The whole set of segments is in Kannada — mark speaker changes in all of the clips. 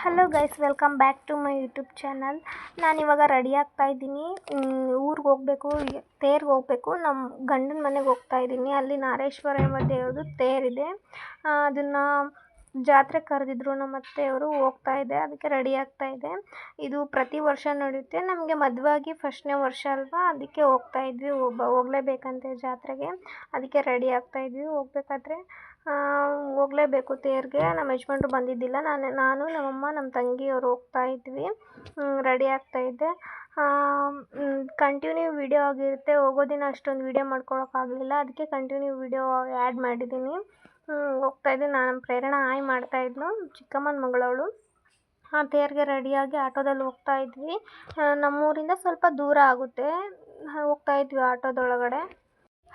Speaker 1: Hello guys welcome back to my YouTube channel ನಾನಿವಾಗ ರೆಡಿ ಆಗ್ತಾ ಇದ್ದೀನಿ. ಊರಿಗೆ ಹೋಗಬೇಕು, ತೇರಿಗೆ ಹೋಗಬೇಕು. ನಮ್ಮ ಗಂಡನ ಮನೆಗೆ ಹೋಗ್ತಾ ಇದ್ದೀನಿ. ಅಲ್ಲಿ ನಾರೇಶ್ವರ ಎಂಬ ದೇವರು ತೇರಿದೆ ಅದನ್ನು ಜಾತ್ರೆ ಕರೆದಿದ್ರು ನಮ್ಮ ಅತ್ತೆಯವರು, ಹೋಗ್ತಾ ಇದೆ. ಅದಕ್ಕೆ ರೆಡಿ ಆಗ್ತಾ ಇದೆ. ಇದು ಪ್ರತಿ ವರ್ಷ ನಡೆಯುತ್ತೆ. ನಮಗೆ ಮದುವಾಗಿ ಫಸ್ಟ್ನೇ ವರ್ಷ ಅಲ್ವಾ? ಅದಕ್ಕೆ ಹೋಗ್ತಾ ಇದ್ವಿ. ಒಬ್ಬ ಹೋಗಲೇಬೇಕಂತೆ ಜಾತ್ರೆಗೆ. ಅದಕ್ಕೆ ರೆಡಿ ಆಗ್ತಾ ಇದ್ವಿ. ಹೋಗ್ಬೇಕಾದ್ರೆ ಹೋಗಲೇಬೇಕು ತೇರಿಗೆ. ನಮ್ಮ ಯಜಮಾನ್ರು ಬಂದಿದ್ದಿಲ್ಲ. ನಾನು ನಾನು, ನಮ್ಮಮ್ಮ, ನಮ್ಮ ತಂಗಿಯವರು ಹೋಗ್ತಾ ಇದ್ವಿ. ರೆಡಿ ಆಗ್ತಾ ಇದ್ದೆ. ಕಂಟಿನ್ಯೂ ವಿಡಿಯೋ ಆಗಿರುತ್ತೆ. ಹೋಗೋ ದಿನ ಅಷ್ಟೊಂದು ವೀಡಿಯೋ ಮಾಡ್ಕೊಳೋಕ್ಕಾಗಲಿಲ್ಲ ಅದಕ್ಕೆ ಕಂಟಿನ್ಯೂ ವೀಡಿಯೋ ಆ್ಯಡ್ ಮಾಡಿದ್ದೀನಿ. ಹೋಗ್ತಾ ಇದ್ದೆ. ನಾನು ಪ್ರೇರಣಾ ಆಯ್ ಮಾಡ್ತಾ ಇದ್ಲು. ಚಿಕ್ಕಮ್ಮನ ಮಗಳವಳು. ಆ, ತೇರಿಗೆ ರೆಡಿಯಾಗಿ ಆಟೋದಲ್ಲಿ ಹೋಗ್ತಾ ಇದ್ವಿ. ನಮ್ಮೂರಿಂದ ಸ್ವಲ್ಪ ದೂರ ಆಗುತ್ತೆ. ಹೋಗ್ತಾ ಇದ್ವಿ ಆಟೋದೊಳಗಡೆ.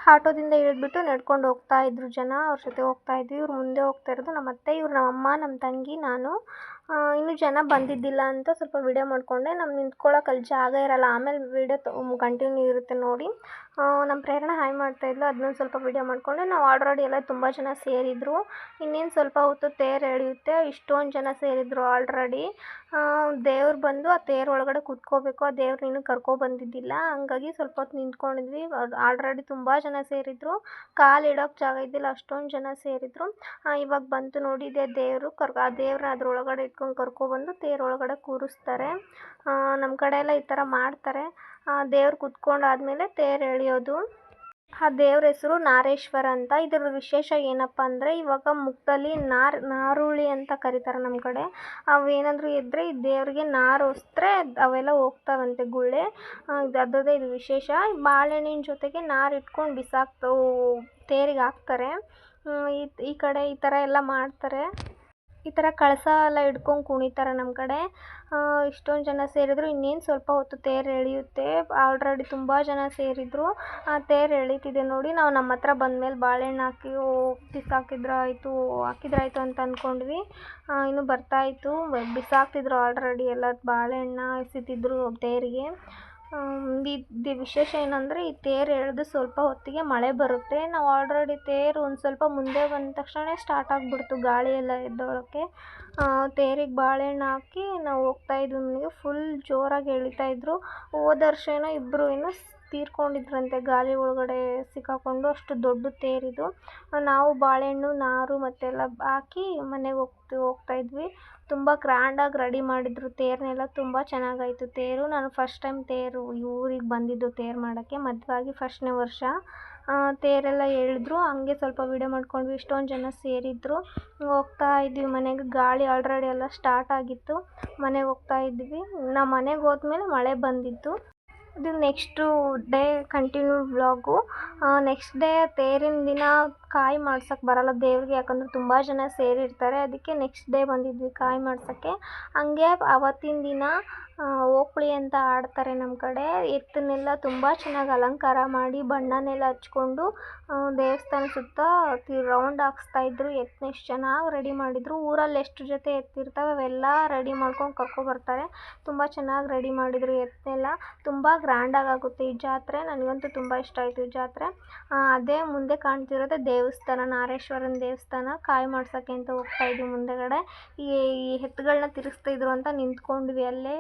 Speaker 1: ಆಟೋದಿಂದ ಇಳಿದ್ಬಿಟ್ಟು ನಡ್ಕೊಂಡು ಹೋಗ್ತಾ ಇದ್ದರು ಜನ. ಅವ್ರ ಜೊತೆ ಹೋಗ್ತಾ ಇದ್ವಿ. ಇವ್ರು ಮುಂದೆ ಹೋಗ್ತಾ ಇರೋದು ನಮ್ಮ ಅತ್ತೆ ಇವ್ರು ನಮ್ಮ ಅಮ್ಮ ನಮ್ಮ ತಂಗಿ, ನಾನು. ಇನ್ನೂ ಜನ ಬಂದಿದ್ದಿಲ್ಲ ಅಂತ ಸ್ವಲ್ಪ ವಿಡಿಯೋ ಮಾಡಿಕೊಂಡೆ. ನಮ್ಮ ನಿಂತ್ಕೊಳ್ಳೋಕೆ ಅಲ್ಲಿ ಜಾಗ ಇರಲ್ಲ. ಆಮೇಲೆ ವಿಡಿಯೋ ತೊ ಕಂಟಿನ್ಯೂ ಇರುತ್ತೆ ನೋಡಿ. ನಮ್ಮ ಪ್ರೇರಣೆ ಹಾಯ್ ಮಾಡ್ತಾಯಿದ್ಲು ಅದನ್ನೊಂದು ಸ್ವಲ್ಪ ವಿಡಿಯೋ ಮಾಡಿಕೊಂಡೆ. ನಾವು ಆಲ್ರೆಡಿ ಎಲ್ಲ ತುಂಬ ಜನ ಸೇರಿದ್ರು. ಇನ್ನೇನು ಸ್ವಲ್ಪ ಹೊತ್ತು ತೇರು ಎಳೆಯುತ್ತೆ. ಇಷ್ಟೊಂದು ಜನ ಸೇರಿದ್ರು ಆಲ್ರೆಡಿ ದೇವ್ರು ಬಂದು ಆ ತೇರು ಒಳಗಡೆ ಕೂತ್ಕೋಬೇಕು. ಆ ದೇವ್ರು ಇನ್ನೂ ಕರ್ಕೊಬಂದಿದ್ದಿಲ್ಲ ಹಂಗಾಗಿ ಸ್ವಲ್ಪ ಹೊತ್ತು ನಿಂತ್ಕೊಂಡಿದ್ವಿ. ಆಲ್ರೆಡಿ ತುಂಬ ಜನ ಸೇರಿದ್ರು. ಕಾಲು ಇಡೋಕೆ ಜಾಗ ಇದ್ದಿಲ್ಲ. ಅಷ್ಟೊಂದು ಜನ ಸೇರಿದ್ರು. ಇವಾಗ ಬಂತು ನೋಡಿದೆ ದೇವರು. ಕರ್ ಆ ದೇವ್ರನ್ನ ಅದ್ರೊಳಗಡೆ ಇಟ್ಕೊಂಡು ಕರ್ಕೊಬಂದು ತೇರು ಒಳಗಡೆ ಕೂರಿಸ್ತಾರೆ. ನಮ್ಮ ಕಡೆ ಎಲ್ಲ ಈ ಥರ ಮಾಡ್ತಾರೆ. ದೇವ್ರು ಕುತ್ಕೊಂಡಾದ್ಮೇಲೆ ತೇರು ಎಳೆಯೋದು. ಆ ದೇವ್ರ ಹೆಸರು ನಾರೇಶ್ವರ ಅಂತ. ಇದ್ರ ವಿಶೇಷ ಏನಪ್ಪ ಅಂದರೆ ಇವಾಗ ಮುಖದಲ್ಲಿ ನಾರ್, ನಾರುಳಿ ಅಂತ ಕರೀತಾರೆ ನಮ್ಮ ಕಡೆ. ಅವೇನಾದರೂ ಇದ್ದರೆ ಈ ದೇವ್ರಿಗೆ ನಾರು ಹೊಸ್ತ್ರೆ ಅವೆಲ್ಲ ಹೋಗ್ತಾವಂತೆ ಗುಳ್ಳೆ. ಇದು ಅದರದ್ದೇ ಇದು ವಿಶೇಷ. ಬಾಳೆಹಣ್ಣಿನ ಜೊತೆಗೆ ನಾರು ಇಟ್ಕೊಂಡು ಬಿಸಾಕ್ತವು ತೇರಿಗೆ ಹಾಕ್ತಾರೆ. ಈ ಈ ಕಡೆ ಈ ಥರ ಎಲ್ಲ ಮಾಡ್ತಾರೆ. ಈ ಥರ ಕಳಸ ಎಲ್ಲ ಹಿಡ್ಕೊಂಡು ಕುಣಿತಾರೆ ನಮ್ಮ ಕಡೆ. ಇಷ್ಟೊಂದು ಜನ ಸೇರಿದ್ರು. ಇನ್ನೇನು ಸ್ವಲ್ಪ ಹೊತ್ತು ತೇರು ಎಳೆಯುತ್ತೆ. ಆಲ್ರೆಡಿ ತುಂಬ ಜನ ಸೇರಿದ್ರು. ಆ, ತೇರು ಎಳೀತಿದೆ ನೋಡಿ. ನಾವು ನಮ್ಮ ಹತ್ರ ಬಂದಮೇಲೆ ಬಾಳೆಹಣ್ಣು ಹಾಕಿ, ಓ ಬಿಸಾಕಿದ್ರಾಯಿತು ಹಾಕಿದ್ರಾಯ್ತು ಅಂತ ಅಂದ್ಕೊಂಡ್ವಿ ಇನ್ನೂ ಬರ್ತಾಯಿತ್ತು ಬಿಸಾಕ್ತಿದ್ರು ಆಲ್ರೆಡಿ ಎಲ್ಲ ಬಾಳೆಹಣ್ಣು ಎಸಿತಿದ್ರು ತೇರಿಗೆ. ಇದು ವಿಶೇಷ ಏನಂದರೆ ಈ ತೇರು ಎಳೆದು ಸ್ವಲ್ಪ ಹೊತ್ತಿಗೆ ಮಳೆ ಬರುತ್ತೆ. ನಾವು ಆಲ್ರೆಡಿ ತೇರು ಒಂದು ಸ್ವಲ್ಪ ಮುಂದೆ ಬಂದ ತಕ್ಷಣ ಸ್ಟಾರ್ಟ್ ಆಗಿಬಿಡ್ತು ಗಾಳಿ ಎಲ್ಲ ಎದ್ದೊಳಕ್ಕೆ. ತೇರಿಗೆ ಬಾಳೆಹಣ್ಣು ಹಾಕಿ ನಾವು ಹೋಗ್ತಾ ಇದ್ವಿ ಫುಲ್ ಜೋರಾಗಿ ಎಳೀತಾ ಇದ್ದರು ಹೋದ ವರ್ಷ ಏನೋ ಇಬ್ಬರು ಏನೋ ತೀರ್ಕೊಂಡಿದ್ರಂತೆ ಗಾಳಿ ಒಳಗಡೆ ಸಿಕ್ಕಾಕೊಂಡು. ಅಷ್ಟು ದೊಡ್ಡ ತೇರಿದು. ನಾವು ಬಾಳೆಹಣ್ಣು, ನಾರು ಮತ್ತೆಲ್ಲ ಹಾಕಿ ಮನೆಗೆ ಹೋಗ್ತಿ, ಹೋಗ್ತಾ ಇದ್ವಿ. ತುಂಬ ಗ್ರ್ಯಾಂಡಾಗಿ ರೆಡಿ ಮಾಡಿದ್ರು. ತೇರನ್ನೆಲ್ಲ ತುಂಬ ಚೆನ್ನಾಗಾಯಿತು. ತೇರು, ನಾನು ಫಸ್ಟ್ ಟೈಮ್ ತೇರು ಊರಿಗೆ ಬಂದಿದ್ದು ತೇರು ಮಾಡೋಕ್ಕೆ, ಮದುವೆ ಆಗಿ ಫಸ್ಟ್ನೇ ವರ್ಷ. ತೇರೆಲ್ಲ ಎಳೆದ್ರು ಹಂಗೆ ಸ್ವಲ್ಪ ವಿಡಿಯೋ ಮಾಡ್ಕೊಂಡ್ವಿ. ಇಷ್ಟೊಂದು ಜನ ಸೇರಿದ್ರು. ಹೋಗ್ತಾ ಇದ್ವಿ ಮನೆಗೆ. ಗಾಳಿ ಆಲ್ರೆಡಿ ಎಲ್ಲ ಸ್ಟಾರ್ಟ್ ಆಗಿತ್ತು. ಮನೆಗೆ ಹೋಗ್ತಾ ಇದ್ವಿ. ನಾವು ಮನೆಗೆ ಹೋದ್ಮೇಲೆ ಮಳೆ ಬಂದಿತ್ತು. ಇದು next day continue vlog next day ತೇರಿನ ದಿನ ಕಾಯಿ ಮಾಡ್ಸೋಕ್ಕೆ ಬರಲ್ಲ ದೇವ್ರಿಗೆ, ಯಾಕಂದರೆ ತುಂಬ ಜನ ಸೇರಿರ್ತಾರೆ. ಅದಕ್ಕೆ ನೆಕ್ಸ್ಟ್ ಡೇ ಬಂದಿದ್ವಿ ಕಾಯಿ ಮಾಡ್ಸೋಕ್ಕೆ. ಹಂಗೆ ಆವತ್ತಿನ ದಿನ ಓಕುಳಿ ಅಂತ ಆಡ್ತಾರೆ ನಮ್ಮ ಕಡೆ. ಎತ್ತನ್ನೆಲ್ಲ ತುಂಬ ಚೆನ್ನಾಗಿ ಅಲಂಕಾರ ಮಾಡಿ ಬಣ್ಣನೆಲ್ಲ ಹಚ್ಕೊಂಡು ದೇವಸ್ಥಾನ ಸುತ್ತ ತಿ ರೌಂಡ್ ಹಾಕ್ಸ್ತಾಯಿದ್ರು ಎತ್ತನ್ನ ಎಷ್ಟು ಚೆನ್ನಾಗಿ ರೆಡಿ ಮಾಡಿದ್ರು. ಊರಲ್ಲಿ ಎಷ್ಟು ಜೊತೆ ಎತ್ತಿರ್ತವೆ ಅವೆಲ್ಲ ರೆಡಿ ಮಾಡ್ಕೊಂಡು ಕರ್ಕೊಬರ್ತಾರೆ ತುಂಬ ಚೆನ್ನಾಗಿ ರೆಡಿ ಮಾಡಿದ್ರು ಎತ್ತನ್ನೆಲ್ಲ ತುಂಬ ಗ್ರ್ಯಾಂಡಾಗಿ ಆಗುತ್ತೆ ಈ ಜಾತ್ರೆ. ನನಗಂತೂ ತುಂಬ ಇಷ್ಟ ಆಯಿತು ಈ ಜಾತ್ರೆ. ಅದೇ ಮುಂದೆ ಕಾಣ್ತಿರೋದೇ ದೇವಸ್ಥಾನ, ನಾರೇಶ್ವರನ ದೇವಸ್ಥಾನ. ಕಾಯಿ ಮಾಡ್ಸೋಕ್ಕೆ ಅಂತ ಹೋಗ್ತಾ ಇದ್ವಿ ಮುಂದೆಗಡೆ. ಈ ಎತ್ತುಗಳನ್ನ ತಿರುಗಿಸ್ತಾ ಇದ್ರು ಅಂತ ನಿಂತ್ಕೊಂಡ್ವಿ ಅಲ್ಲೇ.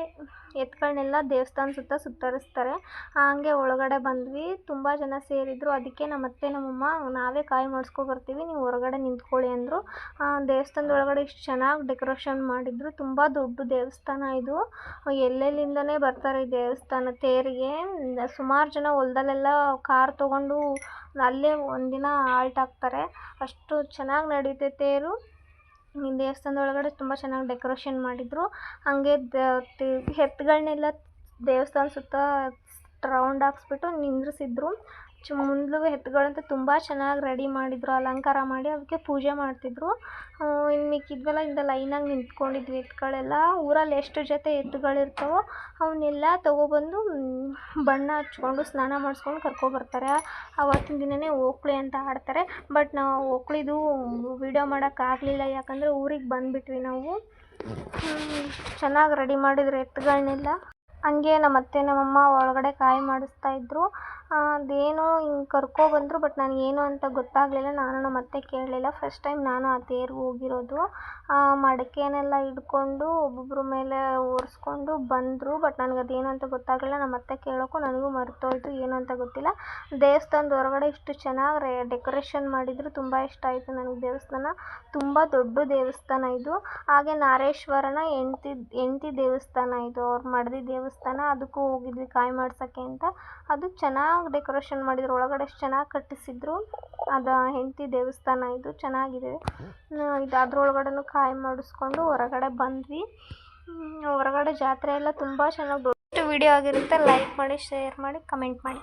Speaker 1: ಎತ್ತುಗಳ್ನೆಲ್ಲ ದೇವಸ್ಥಾನ ಸುತ್ತ ಸುತ್ತರಿಸ್ತಾರೆ. ಹಾಗೆ ಒಳಗಡೆ ಬಂದ್ವಿ. ತುಂಬ ಜನ ಸೇರಿದ್ರು. ಅದಕ್ಕೆ ನಮ್ಮ ಅತ್ತೆ ನಮ್ಮಮ್ಮ ನಾವೇ ಕಾಯಿ ಮಾಡಿಸ್ಕೊಬರ್ತೀವಿ ನೀವು ಹೊರಗಡೆ ನಿಂತ್ಕೊಳ್ಳಿ ಅಂದರು. ದೇವಸ್ಥಾನದ ಒಳಗಡೆ ಇಷ್ಟು ಚೆನ್ನಾಗಿ ಡೆಕೋರೇಷನ್ ಮಾಡಿದ್ರು. ತುಂಬ ದೊಡ್ಡ ದೇವಸ್ಥಾನ ಇದು. ಎಲ್ಲೆಲ್ಲಿಂದನೇ ಬರ್ತಾರೆ ಈ ದೇವಸ್ಥಾನ ತೇರಿಗೆ. ಸುಮಾರು ಜನ ಹೊಲ್ದಲ್ಲೆಲ್ಲ ಕಾರ್ ತೊಗೊಂಡು ಅಲ್ಲೇ ಒಂದಿನ ಆಲ್ಟ್ ಆಗ್ತಾರೆ. ಅಷ್ಟು ಚೆನ್ನಾಗಿ ನಡೆಯುತ್ತೆ ತೇರು. ದೇವಸ್ಥಾನದ ಒಳಗಡೆ ತುಂಬ ಚೆನ್ನಾಗಿ ಡೆಕೋರೇಷನ್ ಮಾಡಿದ್ರು. ಹಾಗೆ ಎತ್ತುಗಳ್ನೆಲ್ಲ ದೇವಸ್ಥಾನ ಸುತ್ತ ರೌಂಡ್ ಹಾಕ್ಸ್ಬಿಟ್ಟು ನಿಂದ್ರಿಸಿದ್ರು. ಚು ಮುಂದ್ಲು ಎತ್ತುಗಳಂತೂ ತುಂಬ ಚೆನ್ನಾಗಿ ರೆಡಿ ಮಾಡಿದ್ರು, ಅಲಂಕಾರ ಮಾಡಿ ಅದಕ್ಕೆ ಪೂಜೆ ಮಾಡ್ತಿದ್ರು. ಇನ್ನು ಮಿಕ್ಕಿದ್ವೆಲ್ಲ ಇಂದ ಲೈನಾಗಿ ನಿಂತ್ಕೊಂಡಿದ್ವಿ ಎತ್ತುಗಳೆಲ್ಲ ಊರಲ್ಲಿ ಎಷ್ಟು ಜೊತೆ ಎತ್ತುಗಳಿರ್ತಾವೋ ಅವನ್ನೆಲ್ಲ ತೊಗೊಬಂದು ಬಣ್ಣ ಹಚ್ಕೊಂಡು, ಸ್ನಾನ ಮಾಡಿಸ್ಕೊಂಡು ಕರ್ಕೊಬರ್ತಾರೆ ಆವತ್ತಿನ ದಿನವೇ ಓಕುಳಿ ಅಂತ ಆಡ್ತಾರೆ. ಬಟ್ ನಾವು ಓಕುಳಿದು ವೀಡಿಯೋ ಮಾಡೋಕ್ಕಾಗಲಿಲ್ಲ ಯಾಕಂದರೆ ಊರಿಗೆ ಬಂದುಬಿಟ್ವಿ ನಾವು. ಚೆನ್ನಾಗಿ ರೆಡಿ ಮಾಡಿದ್ರು ಎತ್ತುಗಳನ್ನೆಲ್ಲ ಹಂಗೆ ನಮ್ಮ ಅತ್ತೆ ನಮ್ಮಮ್ಮ ಒಳಗಡೆ ಕಾಯಿ ಮಾಡಿಸ್ತಾ ಇದ್ರು. ಅದೇನೋ ಹಿಂಗೆ ಕರ್ಕೊಬಂದರು ಬಟ್ ನನಗೆ ಏನು ಅಂತ ಗೊತ್ತಾಗಲಿಲ್ಲ. ನಾನು ನಮ್ಮ ಅತ್ತೆ ಕೇಳಲಿಲ್ಲ. ಫಸ್ಟ್ ಟೈಮ್ ನಾನು ಆ ತೇರು ಹೋಗಿರೋದು. ಮಡಿಕೆನೆಲ್ಲ ಹಿಡ್ಕೊಂಡು ಒಬ್ಬೊಬ್ರ ಮೇಲೆ ಒರೆಸ್ಕೊಂಡು ಬಂದರು ಬಟ್ ನನಗೆ ಅದೇನು ಅಂತ ಗೊತ್ತಾಗಲಿಲ್ಲ. ನಮ್ಮ ಅತ್ತೆ ಕೇಳೋಕ್ಕೂ ನನಗೂ ಮರ್ತೋಯ್ತು. ಏನು ಅಂತ ಗೊತ್ತಿಲ್ಲ. ದೇವಸ್ಥಾನದ ಹೊರಗಡೆ ಇಷ್ಟು ಚೆನ್ನಾಗಿ ರೆ, ಡೆಕೋರೇಷನ್ ಮಾಡಿದ್ರು. ತುಂಬ ಇಷ್ಟ ಆಯಿತು ನನಗೆ ದೇವಸ್ಥಾನ. ತುಂಬ ದೊಡ್ಡ ದೇವಸ್ಥಾನ ಇದು. ಹಾಗೆ ನಾರೇಶ್ವರನ ಹೆಂಡ್ತಿ ಹೆಂಡ್ತಿ ದೇವಸ್ಥಾನ ಇದು. ಅವ್ರು ಮಡದಿ ದೇವಸ್ಥಾನ. ಅದಕ್ಕೂ ಹೋಗಿದ್ವಿ ಕಾಯಿ ಮಾಡ್ಸೋಕ್ಕೆ ಅಂತ. ಅದು ಚೆನ್ನಾಗಿ ಡೆಕೋರೇಷನ್ ಮಾಡಿದ್ರು, ಒಳಗಡೆ ಎಷ್ಟು ಚೆನ್ನಾಗಿ ಕಟ್ಟಿಸಿದ್ರು. ಅದ ಹೆಂಡತಿ ದೇವಸ್ಥಾನ ಇದು ಚೆನ್ನಾಗಿದೆ. ಇದು ಅದ್ರೊಳಗಡೆನು ಕಾಯಿ ಮಾಡಿಸ್ಕೊಂಡು ಹೊರಗಡೆ ಬಂದ್ವಿ. ಹೊರಗಡೆ ಜಾತ್ರೆ ಎಲ್ಲ ತುಂಬಾ ಚೆನ್ನಾಗಿ ದೊಡ್ಡ ವಿಡಿಯೋ ಆಗಿರುತ್ತೆ. ಲೈಕ್ ಮಾಡಿ ಶೇರ್ ಮಾಡಿ ಕಮೆಂಟ್ ಮಾಡಿ.